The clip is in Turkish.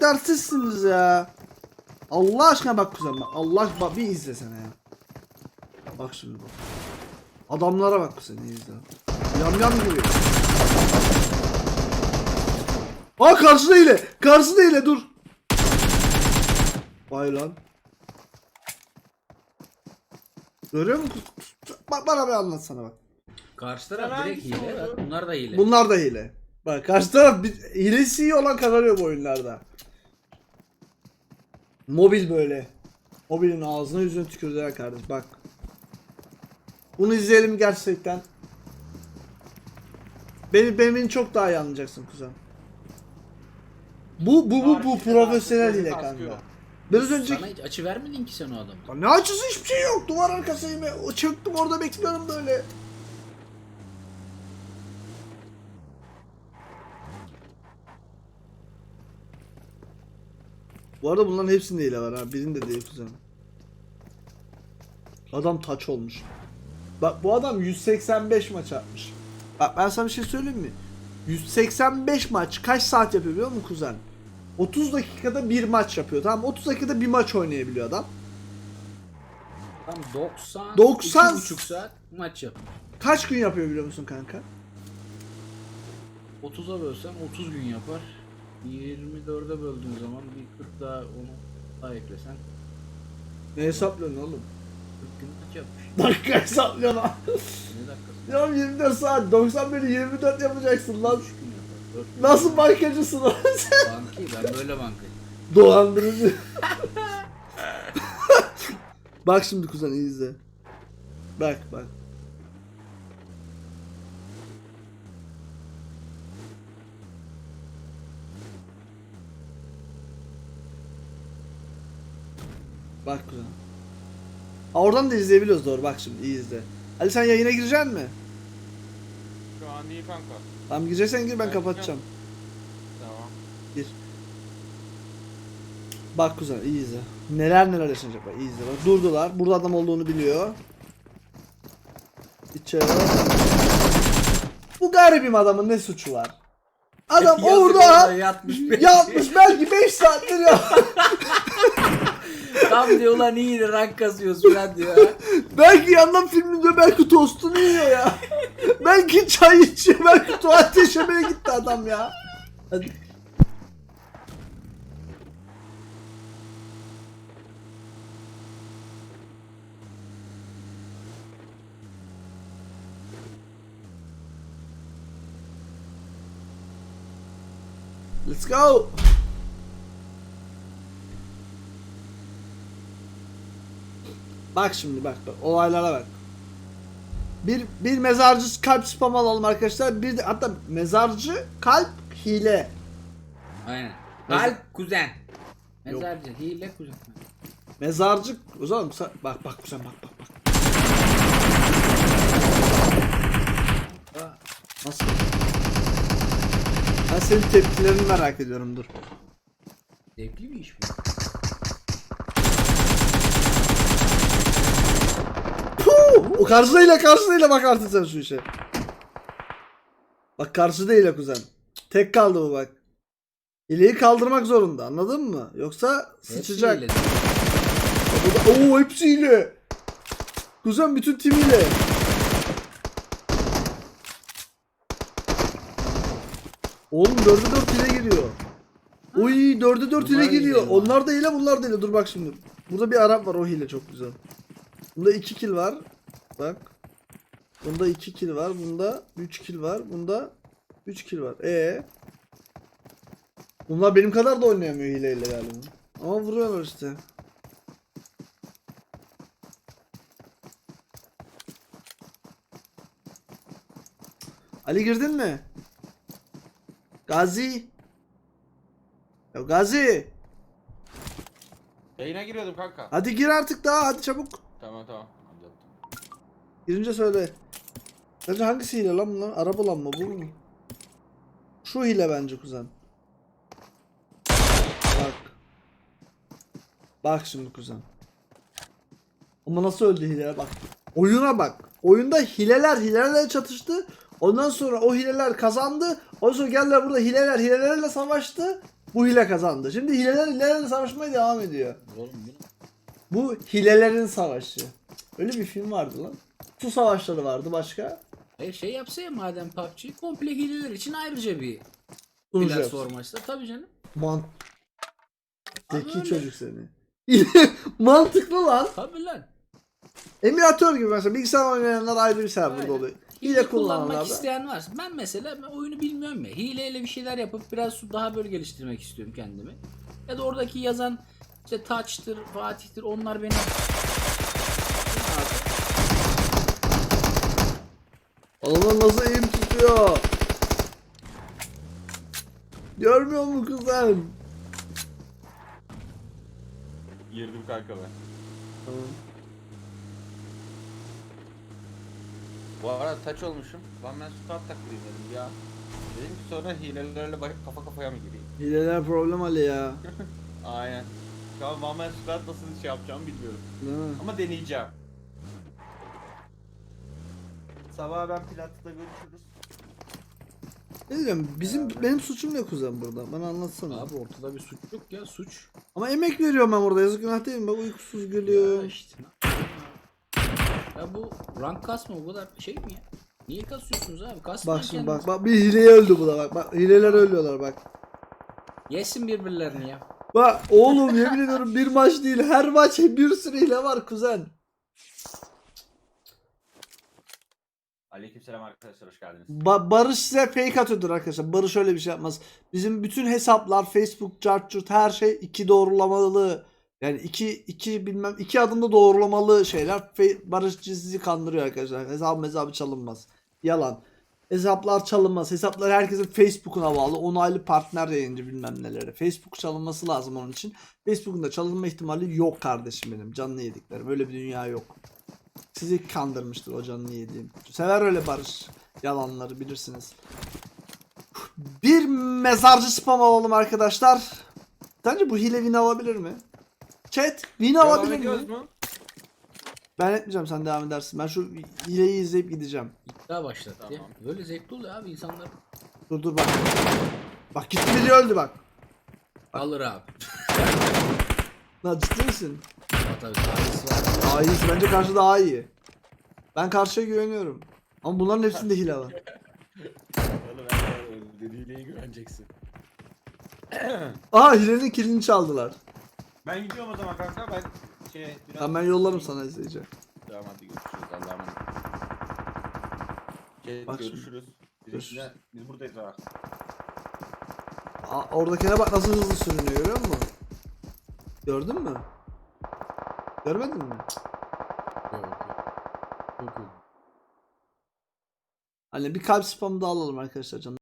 Dersizsiniz ya. Allah aşkına bak kuzen bak. Allah aşkına bak bir izlesene ya. Bak şimdi bak. Adamlara bak kuzen izle. Yam yam gibi. Aa karşıda hile. Karşıda hile dur. Vay lan. Görüyor musun? Bak bana bir anlatsana bak. Karşı taraf direkt hangisi hile. bunlar da hile. Bunlar da hile. Bak karşı taraf bir, hilesi iyi olan kazanıyor bu oyunlarda. Mobil böyle. Mobilin ağzına yüzüne tükürdüler kardeş bak. Bunu izleyelim gerçekten. Beni, beni, beni çok daha iyi anlayacaksın kuzen. Bu bu bu bu profesyonel hile artık, kanka. Biraz önce Sana hiç açı vermedin ki sen o adama. Ne açısı hiçbir şey yok. Duvar arkasıyım. çöktüm orada bekliyorum böyle. Bu arada bunların hepsinde hile var ha. Birinde değil kuzen. Adam taç olmuş. Bak bu adam 185 maç atmış. Bak ben sana bir şey söyleyeyim mi? 185 maç kaç saat yapıyor biliyor musun kuzen? 30 dakikada bir maç yapıyor. Tamam 30 dakikada bir maç oynayabiliyor adam. Tam 90 90 buçuk saat maç yap. Kaç gün yapıyor biliyor musun kanka? 30'a bölsen 30 gün yapar. 24'e böldüğün zaman bir 40 daha onu daha eklesen Ne hesaplıyorsun oğlum? 40 gün maç yapmış. Dakika hesaplıyorsun lan. Ne dakikası? ya 24 saat 90 bölü 24 yapacaksın lan. 3 gün yapar. 4 gün Nasıl bankacısın lan sen? Banki ben böyle bankayım. Dolandırıcı. bak şimdi kuzen iyi izle. Bak bak. Bak kuzen. Aa, oradan da izleyebiliyoruz doğru bak şimdi iyi izle. Ali sen yayına gireceksin mi? Şu an değil kanka. Tamam gireceksen gir ben Ben kapatacağım. Tamam. Gir. Bak kuzen iyi izle. Neler neler yaşanacak bak iyi izle bak. Durdular. Burada adam olduğunu biliyor. İçeri. Bu garibim adamın ne suçu var? Adam Yazık orada yatmış. yatmış belki 5 saattir ya. Tam diyor lan iyi rank kasıyoruz falan diyor. belki yandan filminde belki tostunu yiyor ya. belki çay içiyor belki tuvalet yaşamaya gitti adam ya. Hadi. Let's go. Bak şimdi bak bak olaylara bak. Bir bir mezarcı kalp spam alalım arkadaşlar. Bir de hatta mezarcı kalp hile. Aynen. Kalp kuzen. Mezarcı hile kuzen. Mezarcı sen- bak bak sen bak bak bak. Aa, Nasıl? Ben senin tepkilerini merak ediyorum dur. Zevkli bir iş bu. O karşıdayla karşıdayla bak artık sen şu işe. Bak karşıdayla kuzen. Tek kaldı bu bak. İleği kaldırmak zorunda anladın mı? Yoksa sıçacak. hile. Bu da- Oo. Kuzen bütün tim hile. Oğlum 4'e 4 hile giriyor. Oy 4'e 4 hile Bunlar giriyor. hile? Onlar da hile bunlar da hile. Dur bak şimdi. Burada bir Arap var o hile çok güzel. Bunda 2 kill var. Bak. Bunda 2 kill var. Bunda 3 kill var. Bunda 3 kill var. E Bunlar benim kadar da oynayamıyor hileyle galiba. Ama vuruyorlar işte. Ali girdin mi? Gazi. Ya Gazi. Yayına giriyordum kanka. Hadi gir artık daha hadi çabuk. Tamam tamam. Girince söyle. Bence hangisi hile lan bunlar? Araba lan mı bu mu? Şu hile bence kuzen. Bak. Bak şimdi kuzen. Ama nasıl öldü hile bak. Oyuna bak. Oyunda hileler hilelerle çatıştı. Ondan sonra o hileler kazandı. Ondan sonra geldiler burada hileler hilelerle savaştı. Bu hile kazandı. Şimdi hileler hilelerle savaşmaya devam ediyor. Oğlum Bu hilelerin savaşı. Öyle bir film vardı lan. Su savaşları vardı başka. Hayır şey yapsa ya madem PUBG komple hileler için ayrıca bir Sunucu. platform açsa tabii canım. Man Abi Zeki öyle. çocuk seni. Mantıklı lan. Tabii lan. Emülatör gibi mesela bilgisayar oynayanlar ayrı bir serverda Aynen. oluyor. Hile, Hile kullanmak kullananlar da. isteyen varsa ben mesela ben oyunu bilmiyorum ya. Hileyle bir şeyler yapıp biraz daha böyle geliştirmek istiyorum kendimi. Ya da oradaki yazan işte Touch'tır, Fatih'tir onlar beni Adamlar nasıl eğim tutuyor? Görmüyor mu kuzen? Girdim kanka ben. Bu arada taç olmuşum. Lan ben start takılayım dedim ya. Dedim ki sonra hilelerle ba- kafa kafaya mı gireyim? Hileler problem Ali ya. Aynen. Şu an One Man Squad nasıl şey yapacağımı bilmiyorum. Değil mi? Ama deneyeceğim. Sabah ben Platı'da görüşürüz. Ne diyeceğim bizim benim suçum ne kuzen burada? Bana anlatsana. Abi ortada bir suç yok ya suç. Ama emek veriyorum ben orada yazık günah değil mi? Bak uykusuz Ya gülüyor. işte. Ya bu rank kasma o kadar şey mi ya? Niye kasıyorsunuz abi? Kasmayın Bak şimdi bak bak bir hileye öldü bu da bak. Bak hileler ölüyorlar bak. Yesin birbirlerini ya. Bak oğlum yemin ediyorum bir maç değil her maç bir sürü hile var kuzen. Aleykümselam arkadaşlar hoş geldiniz. Ba- Barış size fake atıyordur arkadaşlar. Barış öyle bir şey yapmaz. Bizim bütün hesaplar Facebook, Chartchurt her şey iki doğrulamalı. Yani iki, iki bilmem iki adımda doğrulamalı şeyler. Fe- Barış sizi kandırıyor arkadaşlar. Hesabı hesabı çalınmaz. Yalan. Hesaplar çalınmaz. Hesaplar herkesin Facebook'una bağlı. Onaylı partner yayıncı bilmem neleri. Facebook çalınması lazım onun için. Facebook'un da çalınma ihtimali yok kardeşim benim. Canlı yediklerim. Öyle bir dünya yok. Sizi kandırmıştır o canlı yediğim. Sever öyle Barış. Yalanları bilirsiniz. Bir mezarcı spam alalım arkadaşlar. Sence bu hile win alabilir mi? Chat win Devam alabilir mi? Ben etmeyeceğim sen devam edersin. Ben şu hileyi izleyip gideceğim. İddia başlattı ya. Tamam. Böyle zevkli oluyor abi insanlar. Dur dur bak. Bak gitti biri öldü bak. Alır abi. Lan ciddi misin? Ama tabii tarihisi var. Daha iyi. Bence karşı daha iyi. Ben karşıya güveniyorum. Ama bunların hepsinde hile var. Oğlum ben dediğine güveneceksin. Aha hilenin kilini çaldılar. Ben gidiyorum o zaman kanka ben şey biraz... Tamam ben yollarım sana izleyici. Tamam hadi görüşürüz Allah'a emanet. Şey, Bak şimdi. görüşürüz. Biz, Görüşürüz. yine- biz buradayız ha. Aa, oradakine bak nasıl hızlı sürünüyor görüyor musun? Gördün mü? Görmedin mi? Yok. Çok iyi. Hani bir kalp spamı da alalım arkadaşlar canım.